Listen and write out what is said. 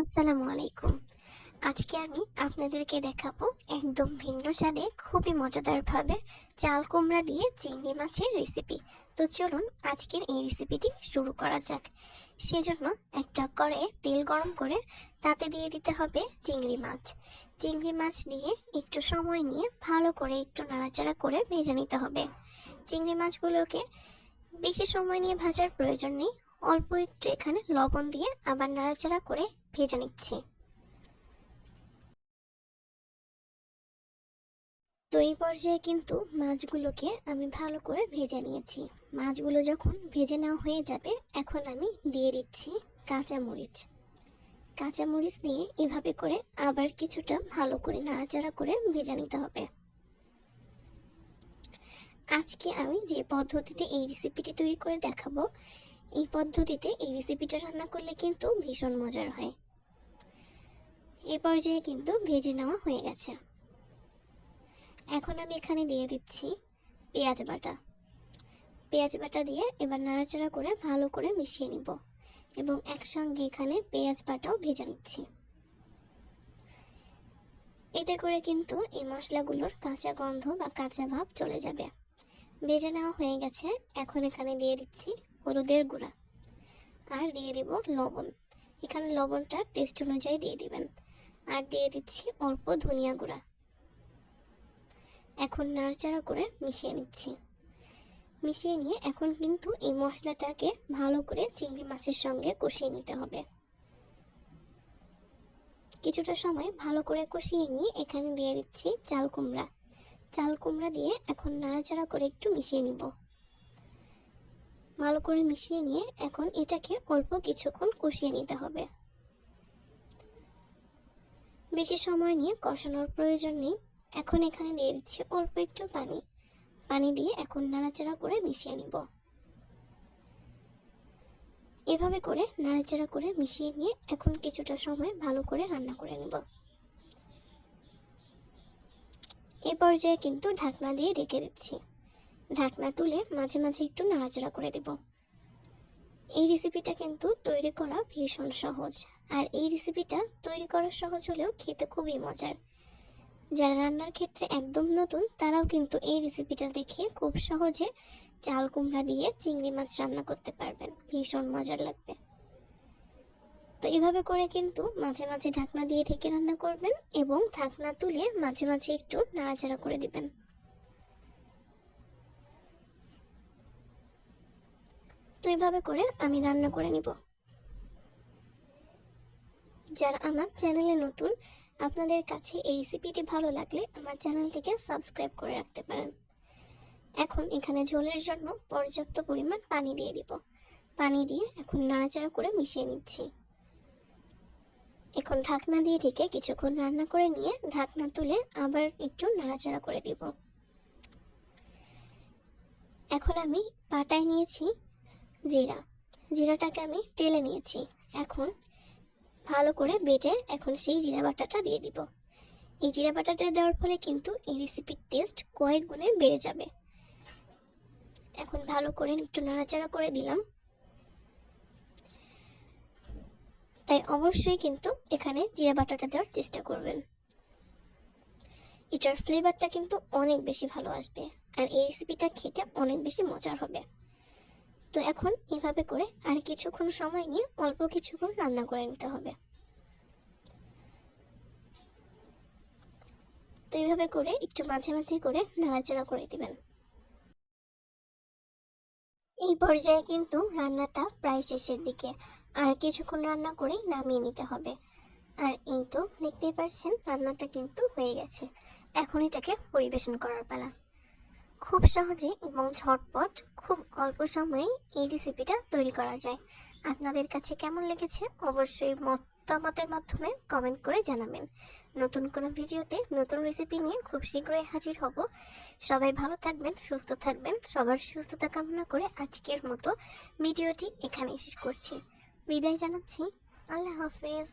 আসসালামু আলাইকুম। আজকে আমি আপনাদেরকে দেখাবো একদম ভিন্ন স্বাদে খুবই মজাদারভাবে চাল কুমড়া দিয়ে চিংড়ি মাছের রেসিপি তো চলুন আজকের এই রেসিপিটি শুরু করা যাক। সেজন্য একটা করে তেল গরম করে তাতে দিয়ে দিতে হবে চিংড়ি মাছ। চিংড়ি মাছ দিয়ে একটু সময় নিয়ে ভালো করে একটু নাড়াচাড়া করে ভেজে নিতে হবে। চিংড়ি মাছগুলোকে বেশি সময় নিয়ে ভাজার প্রয়োজন নেই অল্প একটু এখানে লবণ দিয়ে আবার নাড়াচাড়া করে ভেজে নিচ্ছি। তো এই পর্যায়ে কিন্তু মাছগুলোকে আমি ভালো করে ভেজে নিয়েছি। মাছগুলো যখন ভেজে নেওয়া হয়ে যাবে, এখন আমি দিয়ে দিচ্ছি কাঁচা কাঁচামরিচ। কাঁচামরিচ দিয়ে এভাবে করে আবার কিছুটা ভালো করে নাড়াচাড়া করে ভেজে নিতে হবে। আজকে আমি যে পদ্ধতিতে এই রেসিপিটি তৈরি করে দেখাবো এই পদ্ধতিতে এই রেসিপিটা রান্না করলে কিন্তু ভীষণ মজার হয়। এই পর্যায়ে কিন্তু ভেজে নেওয়া হয়ে গেছে। এখন আমি এখানে দিয়ে দিচ্ছি পেঁয়াজ বাটা। পেঁয়াজ বাটা দিয়ে এবার নাড়াচাড়া করে ভালো করে মিশিয়ে নিব এবং একসঙ্গে এখানে পেঁয়াজ বাটাও ভেজে নিচ্ছি। এতে করে কিন্তু এই মশলাগুলোর কাঁচা গন্ধ বা কাঁচা ভাব চলে যাবে। ভেজে নেওয়া হয়ে গেছে। এখন এখানে দিয়ে দিচ্ছি হলুদের গুঁড়া। আর দিয়ে দিব লবণ। এখানে লবণটা টেস্ট অনুযায়ী দিয়ে দিবেন। আর দিয়ে দিচ্ছি অল্প ধনিয়া গুঁড়া। এখন নাড়াচাড়া করে মিশিয়ে নিচ্ছি। মিশিয়ে নিয়ে এখন কিন্তু এই মশলাটাকে ভালো করে চিংড়ি মাছের সঙ্গে কষিয়ে নিতে হবে। কিছুটা সময় ভালো করে কষিয়ে নিয়ে এখানে দিয়ে দিচ্ছি চাল কুমড়া। চাল কুমড়া দিয়ে এখন নাড়াচাড়া করে একটু মিশিয়ে নিব। ভালো করে মিশিয়ে নিয়ে এখন এটাকে অল্প কিছুক্ষণ কষিয়ে নিতে হবে। বেশি সময় নিয়ে কষানোর প্রয়োজন নেই। এখন এখানে দিয়ে দিচ্ছি অল্প একটু পানি। পানি দিয়ে এখন নাড়াচাড়া করে মিশিয়ে নিব। এভাবে করে নাড়াচাড়া করে মিশিয়ে নিয়ে এখন কিছুটা সময় ভালো করে রান্না করে নেব। এ পর্যায়ে কিন্তু ঢাকনা দিয়ে রেখে দিচ্ছি। ঢাকনা তুলে মাঝে মাঝে একটু নাড়াচাড়া করে দেব। এই রেসিপিটা কিন্তু তৈরি করা ভীষণ সহজ। আর এই রেসিপিটা তৈরি করা সহজ হলেও খেতে খুবই মজার। যারা রান্নার ক্ষেত্রে একদম নতুন, তারাও কিন্তু এই রেসিপিটা দেখে খুব সহজে চাল কুমড়া দিয়ে চিংড়ি মাছ রান্না করতে পারবেন। ভীষণ মজার লাগবে। তো এভাবে করে কিন্তু মাঝে মাঝে ঢাকনা দিয়ে ঢেকে রান্না করবেন এবং ঢাকনা তুলে মাঝে মাঝে একটু নাড়াচাড়া করে দিবেন। তো এভাবে করে আমি রান্না করে নিব। যারা আমার চ্যানেলে নতুন, আপনাদের কাছে এই রেসিপিটি ভালো লাগলে আমার চ্যানেলটিকে সাবস্ক্রাইব করে রাখতে পারেন। এখন এখানে ঝোলের জন্য পর্যাপ্ত পরিমাণ পানি দিয়ে দিব। পানি দিয়ে এখন নাড়াচাড়া করে মিশিয়ে নিচ্ছি। এখন ঢাকনা দিয়ে ঢেকে কিছুক্ষণ রান্না করে নিয়ে ঢাকনা তুলে আবার একটু নাড়াচাড়া করে দিব। এখন আমি পাটায় নিয়েছি জিরা। জিরাটাকে আমি টেলে নিয়েছি। এখন ভালো করে বেটে এখন সেই জিরা বাটাটা দিয়ে দিব। এই জিরা বাটাটা দেওয়ার ফলে কিন্তু এই রেসিপির টেস্ট কয়েক গুণে বেড়ে যাবে। এখন ভালো করে একটু নাড়াচাড়া করে দিলাম। তাই অবশ্যই কিন্তু এখানে জিরা বাটাটা দেওয়ার চেষ্টা করবেন। এটার ফ্লেভারটা কিন্তু অনেক বেশি ভালো আসবে। আর এই রেসিপিটা খেতে অনেক বেশি মজার হবে। তো এখন এভাবে করে আর কিছুক্ষণ সময় নিয়ে অল্প কিছুক্ষণ রান্না করে নিতে হবে। তো এইভাবে করে একটু মাঝে মাঝে করে নাড়াচাড়া করে দিবেন। এই পর্যায়ে কিন্তু রান্নাটা প্রায় শেষের দিকে আর কিছুক্ষণ রান্না করেই নামিয়ে নিতে হবে। আর এই তো দেখতেই পাচ্ছেন রান্নাটা কিন্তু হয়ে গেছে। এখন এটাকে পরিবেশন করার পালা। খুব সহজে এবং ঝটপট খুব অল্প সময়েই এই রেসিপিটা তৈরি করা যায়। আপনাদের কাছে কেমন লেগেছে অবশ্যই মতামতের মাধ্যমে কমেন্ট করে জানাবেন। নতুন কোনো ভিডিওতে নতুন রেসিপি নিয়ে খুব শীঘ্রই হাজির হব। সবাই ভালো থাকবেন, সুস্থ থাকবেন, সবার সুস্থতা কামনা করে আজকের মতো ভিডিওটি এখানে শেষ করছি। বিদায় জানাচ্ছি। আল্লাহ হাফেজ।